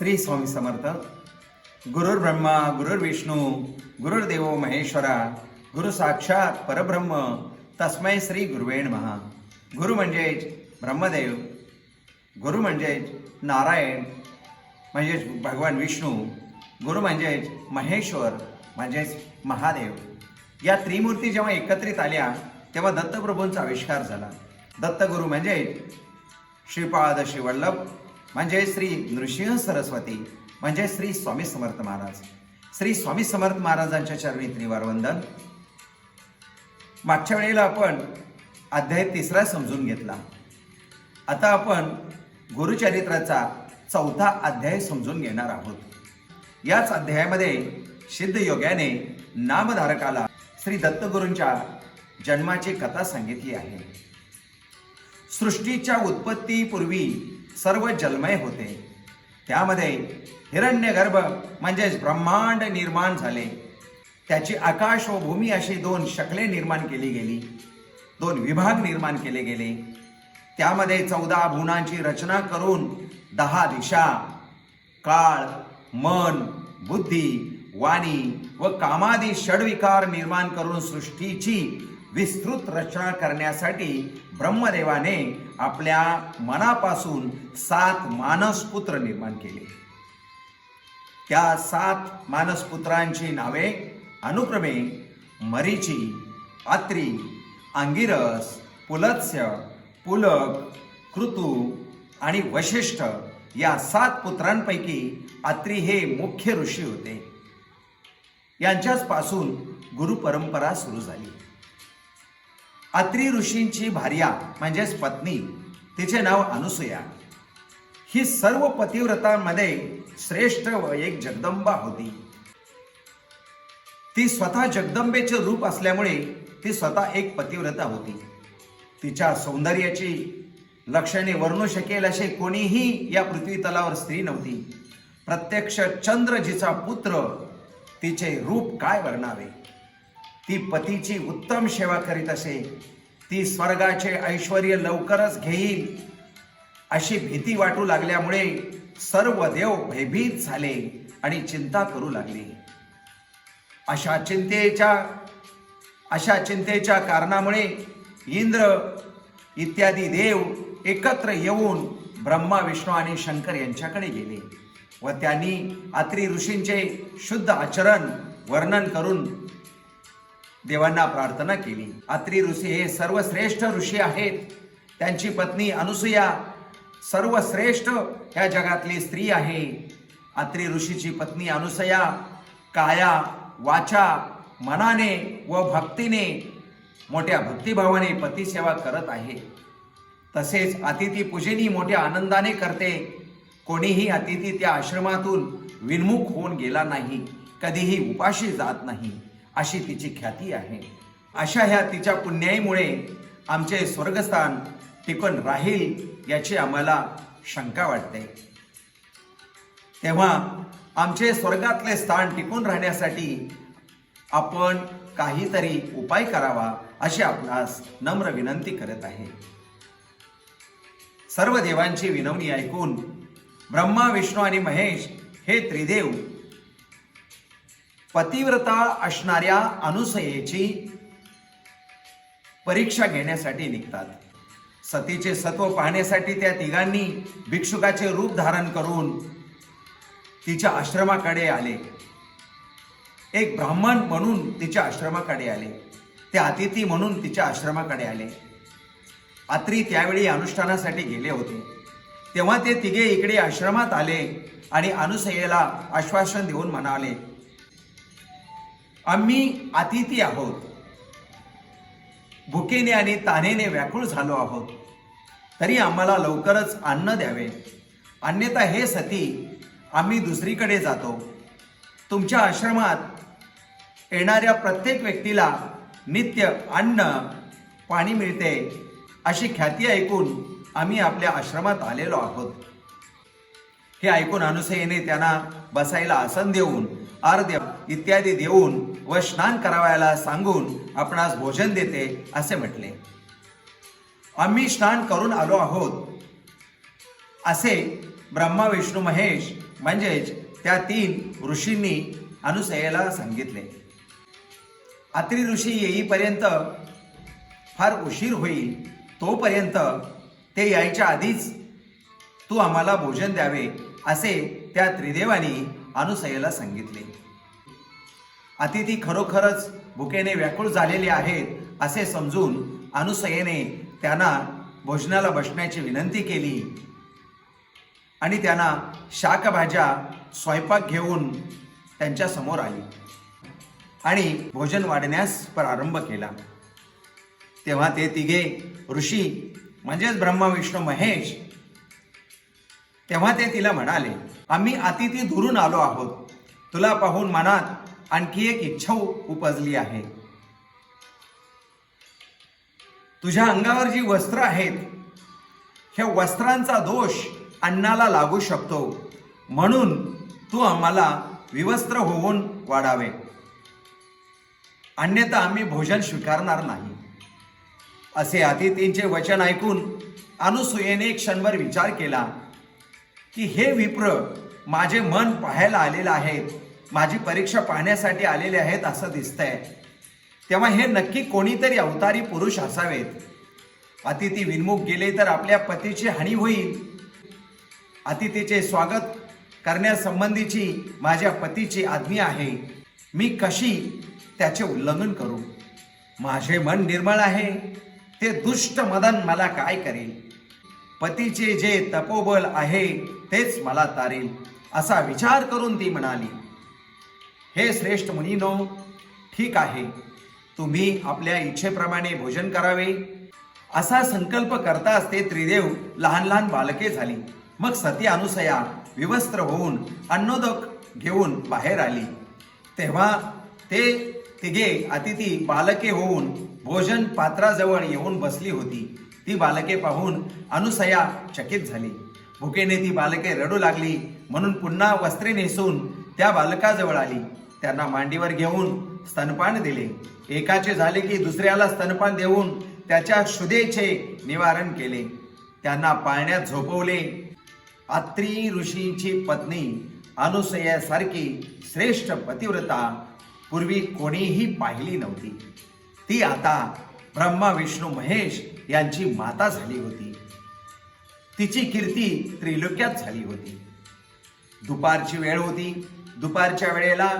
श्री स्वामी समर्थ. गुरुर् ब्रह्मा गुरुर्विष्णू गुरुर्देव महेश्वरा गुरु साक्षात परब्रह्म तस्मै श्री गुरुवेण महा गुरु म्हणजेच ब्रह्मदेव गुरु म्हणजेच नारायण म्हणजेच भगवान विष्णू गुरु म्हणजेच महेश्वर म्हणजेच महादेव. या त्रिमूर्ती जेव्हा एकत्रित आल्या तेव्हा दत्तप्रभूंचा आविष्कार झाला. दत्तगुरु म्हणजे श्रीपाद श्रीवल्लभ म्हणजे श्री नृसिंह सरस्वती म्हणजे श्री स्वामी समर्थ महाराज. श्री स्वामी समर्थ महाराजांच्या चरणी त्रिवार वंदन मागच्या वेळेला आपण अध्याय तिसरा समजून घेतला. आता आपण गुरुचरित्राचा चौथा अध्याय समजून घेणार आहोत. याच अध्यायामध्ये सिद्ध योग्याने नामधारकाला श्री दत्तगुरूंच्या जन्माची कथा सांगितली आहे. सृष्टीच्या उत्पत्तीपूर्वी सर्व जलमय होते. त्यामध्ये हिरण्यगर्भ म्हणजेच ब्रह्मांड निर्माण झाले. त्याची आकाश व भूमी अशी दोन शकले निर्माण केली गेली. दोन विभाग निर्माण केले गेले. त्यामध्ये चौदा भुवनांची रचना करून दहा दिशा काळ मन बुद्धी वाणी व कामादी षडविकार निर्माण करून सृष्टीची विस्तृत रचना करण्यासाठी ब्रह्मदेवाने आपल्या मनापासून सात मानसपुत्र निर्माण केले. त्या सात मानसपुत्रांची नावे अनुक्रमे मरीची आत्री अंगिरस पुलत्स्य पुलक कृतू आणि वशिष्ठ या सात पुत्रांपैकी आत्री हे मुख्य ऋषी होते. यांच्याच पासून गुरु परंपरा सुरू झाली. अत्री ऋषींची भार्या म्हणजेच पत्नी तिचे नाव अनुसूया. ही सर्व पतिव्रतांमध्ये श्रेष्ठ व एक जगदंबा होती. ती स्वतः जगदंबेचे रूप असल्यामुळे ती स्वतः एक पतिव्रता होती. तिच्या सौंदर्याची लक्षणे वर्णू शकेल असे कोणीही या पृथ्वी तलावर स्त्री नव्हती. प्रत्यक्ष चंद्रजीचा पुत्र तिचे रूप काय वर्णावे? ती पतीची उत्तम सेवा करीत असे ती स्वर्गाचे ऐश्वर लवकरच घेईल अशी भीती वाटू लागल्यामुळे सर्व देव भयभीत झाले आणि चिंता करू लागले. अशा चिंतेच्या अशा चिंतेच्या कारणामुळे इंद्र इत्यादी देव एकत्र येऊन ब्रह्मा विष्णू आणि शंकर यांच्याकडे गेले व त्यांनी अत्री ऋषींचे शुद्ध आचरण वर्णन करून देवांना प्रार्थना केली. अत्री ऋषी हे सर्वश्रेष्ठ ऋषी आहेत. त्यांची पत्नी अनुसूया सर्वश्रेष्ठ ह्या जगातली स्त्री आहे. अत्री ऋषीची पत्नी अनुसया काया वाचा मनाने व भक्तीने मोठ्या भक्तिभावाने पतीसेवा करत आहे. तसेच अतिथी पूजेनी मोठ्या आनंदाने करते. कोणीही अतिथी त्या आश्रमातून विन्मुख होऊन गेला नाही. कधीही उपाशी जात नाही. अशी तिची ख्याती आहे. अशा ह्या तिच्या पुण्याईमुळे आमचे स्वर्गस्थान टिकून राहील याची आम्हाला शंका वाटते. तेव्हा आमचे स्वर्गातले स्थान टिकून राहण्यासाठी आपण काहीतरी उपाय करावा अशी आपणास नम्र विनंती करत आहे. सर्व देवांची विनवणी ऐकून ब्रह्मा विष्णू आणि महेश हे त्रिदेव पतिव्रता असणाऱ्या अनुसयेची परीक्षा घेण्यासाठी निघतात. सतीचे सत्व पाहण्यासाठी त्या तिघांनी भिक्षुकाचे रूप धारण करून तिच्या आश्रमाकडे आले. एक ब्राह्मण म्हणून तिच्या आश्रमाकडे आले. ते अतिथी म्हणून तिच्या आश्रमाकडे आले. अत्री त्यावेळी अनुष्ठानासाठी गेले होते. तेव्हा ते तिघे इकडे आश्रमात आले आणि अनुसयेला आश्वासन देऊन म्हणाले आम्ही अतिथी आहोत. भुकेने आणि तानेने व्याकुळ झालो आहोत. तरी आम्हाला लवकरच अन्न द्यावे. अन्यथा हे सती आम्ही दुसरीकडे जातो. तुमच्या आश्रमात येणाऱ्या प्रत्येक व्यक्तीला नित्य अन्न पाणी मिळते अशी ख्याती ऐकून आम्ही आपल्या आश्रमात आलेलो आहोत. हे ऐकून अनुसयेने त्यांना बसायला आसन देऊन अर्ध्य इत्यादी देऊन व स्नान करावायला सांगून आपणास भोजन देते असे म्हटले. आम्ही स्नान करून आलो आहोत. असे ब्रह्मा विष्णू महेश म्हणजेच त्या तीन ऋषींनी अनुसयेला सांगितले. अत्री ऋषी येईपर्यंत फार उशीर होईल तोपर्यंत ते यायच्या आधीच तू आम्हाला भोजन द्यावे असे त्या त्रिदेवानी अनुसयेला सांगितले. अतिथी खरोखरच भुकेने व्याकुळ झालेले आहेत असे समजून अनुसयेने त्यांना भोजनाला बसण्याची विनंती केली. आणि त्यांना शाकभाज्या स्वयंपाक घेऊन त्यांच्यासमोर आली. आणि भोजन वाढण्यास प्रारंभ केला. तेव्हा ते तिघे ऋषी म्हणजेच ब्रह्मा विष्णू महेश तेव्हा ते तिला म्हणाले आम्ही अतिथी दुरून आलो आहोत. तुला पाहून मनात आणखी एक इच्छा उपजली आहे. तुझ्या अंगावर जी वस्त्र आहेत ह्या वस्त्रांचा दोष अन्नाला लागू शकतो. म्हणून तू आम्हाला विवस्त्र होऊन वाढावे. अन्यथा आम्ही भोजन स्वीकारणार नाही. असे अतिथींचे वचन ऐकून अनुसूयेने क्षणभर विचार केला की हे विप्र माझे मन पाहायला आलेलं आहे. माझी परीक्षा पाहण्यासाठी आलेले आहेत असं दिसतंय. तेव्हा हे नक्की कोणीतरी अवतारी पुरुष असावेत. अतिथी विनमुख गेले तर आपल्या पतीची हानी होईल. अतिथीचे स्वागत करण्यासंबंधीची माझ्या पतीची आज्ञा आहे. मी कशी त्याचे उल्लंघन करू? माझे मन निर्मळ आहे. ते दुष्ट मदन मला काय करेल? पतीचे जे तपोबल आहे तेच मला तारेल असा विचार करून ती म्हणाली. हे श्रेष्ठ मुनीनो ठीक आहे. तुम्ही आपल्या इच्छेप्रमाणे भोजन करावे. असा संकल्प करताच ते त्रिदेव लहान लहान बालके झाली. मग सती अनुसया विवस्त्र होऊन अन्नोदक घेऊन बाहेर आली. तेव्हा ते तिघे अतिथी बालके होऊन भोजन पात्राजवळ येऊन बसली होती. ती बालके पाहून अनुसया चकित झाली. भुकेने ती बालके रडू लागली म्हणून पुन्हा वस्त्रे नेसून त्या बालकाजवळ आली. त्यांना मांडीवर घेऊन स्तनपान दिले. एकाचे झाले की दुसऱ्याला स्तनपान देऊन त्याच्या क्षुदेचे निवारण केले. त्यांना पाळण्यात झोपवले. अत्री ऋषींची पत्नी अनुसयासारखी श्रेष्ठ पतिव्रता पूर्वी कोणीही पाहिली नव्हती. ती आता ब्रह्मा विष्णू महेश यांची माता झाली होती. तिची कीर्ती त्रिलोक्यात झाली होती. दुपारची वेळ होती. दुपारच्या वेळेला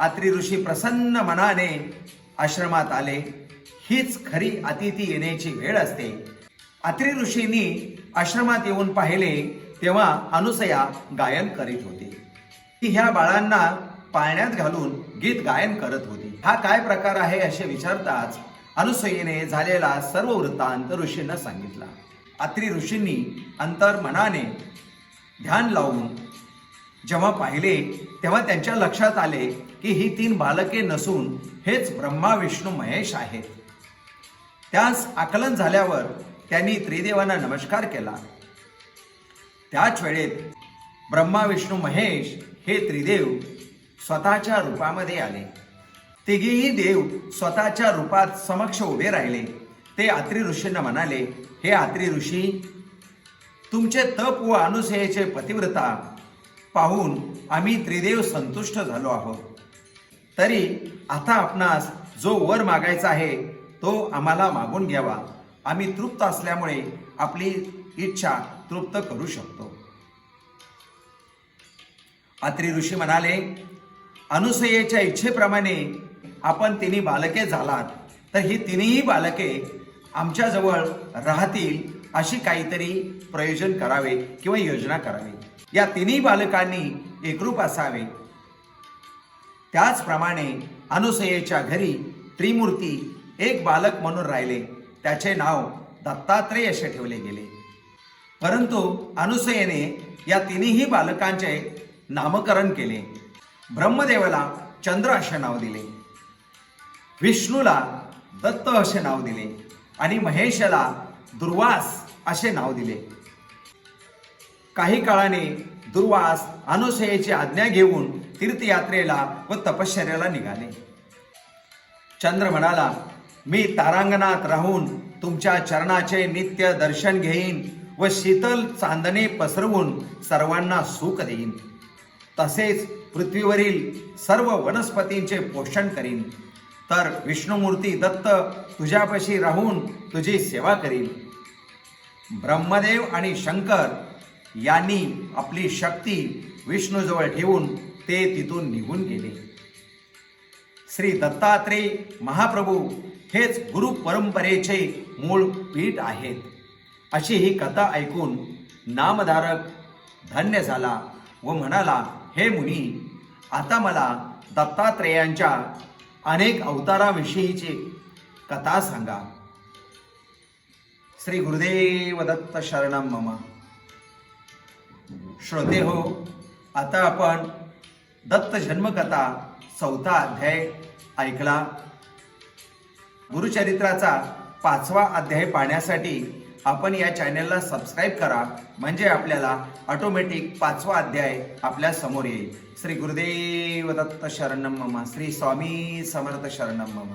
अत्री ऋषी प्रसन्न मनाने आश्रमात आले. हीच खरी अतिथी येण्याची वेळ असते. अत्री ऋषींनी आश्रमात येऊन पाहिले तेव्हा अनुसया गायन करीत होती. ती ह्या बाळांना पाळण्यात घालून गीत गायन करत होती. हा काय प्रकार आहे असे विचारताच अनुसयेने झालेला सर्व वृत्तांत ऋषींना सांगितला. अत्री ऋषींनी अंतर मनाने ध्यान लावून जेव्हा पाहिले तेव्हा त्यांच्या लक्षात आले की ही तीन बालके नसून हेच ब्रह्मा विष्णू महेश आहेत. त्यास आकलन झाल्यावर त्यांनी त्रिदेवांना नमस्कार केला. त्याच वेळेत ब्रह्मा विष्णू महेश हे त्रिदेव स्वतःच्या रूपामध्ये आले. तिघेही देव स्वतःच्या रूपात समक्ष उभे राहिले. ते आत्री ऋषींना म्हणाले हे आत्री ऋषी तुमचे तप व अनुसयेचे पतिव्रता पाहून आम्ही त्रिदेव संतुष्ट झालो आहोत. तरी आता आपणास जो वर मागायचा आहे तो आम्हाला मागून घ्यावा. आम्ही तृप्त असल्यामुळे आपली इच्छा तृप्त करू शकतो. अत्री ऋषी म्हणाले अनुसयेच्या इच्छेप्रमाणे आपण तिन्ही बालके झालात तर ही तिन्ही बालके आमच्याजवळ राहतील अशी काहीतरी प्रयोजन करावे किंवा योजना करावी. या तिन्ही बालकांनी एकरूप असावे. त्याचप्रमाणे अनुसयेच्या घरी त्रिमूर्ती एक बालक म्हणून राहिले. त्याचे नाव दत्तात्रेय असे ठेवले गेले. परंतु अनुसयेने या तिन्ही बालकांचे नामकरण केले. ब्रह्मदेवाला चंद्र असे नाव दिले. विष्णूला दत्त असे नाव दिले. आणि महेशाला दुर्वास असे नाव दिले. काही काळाने दुर्वास अनुसयेची आज्ञा घेऊन तीर्थयात्रेला व तपश्चर्याला निघाले. चंद्र म्हणाला मी तारांगणात राहून तुमच्या चरणाचे नित्य दर्शन घेईन व शीतल चांदणे पसरवून सर्वांना सुख देईन. तसेच पृथ्वीवरील सर्व वनस्पतींचे पोषण करीन. तर विष्णुमूर्ती दत्त तुझ्यापाशी राहून तुझी सेवा करील ब्रह्मदेव आणि शंकर यांनी आपली शक्ती विष्णूजवळ ठेवून ते तिथून निघून गेले. श्री दत्तात्रेय महाप्रभू हेच गुरु परंपरेचे मूळ पीठ आहेत. अशी ही कथा ऐकून नामधारक धन्य झाला व म्हणाला हे मुनी आता मला दत्तात्रेयांच्या अनेक अवताराविषयीची कथा सांगा. श्री गुरुदेव दत्त शरणम ममा. श्रोते हो आता आपण दत्त जन्मकथा चौथा अध्याय ऐकला. गुरुचरित्राचा पाचवा अध्याय पाहण्यासाठी आपण या चॅनलला सबस्क्राईब करा. म्हणजे आपल्याला ऑटोमॅटिक पाचवा अध्याय आपल्यासमोर येईल. श्री गुरुदेव दत्त शरणम मम. श्री स्वामी समर्थ शरणम मम.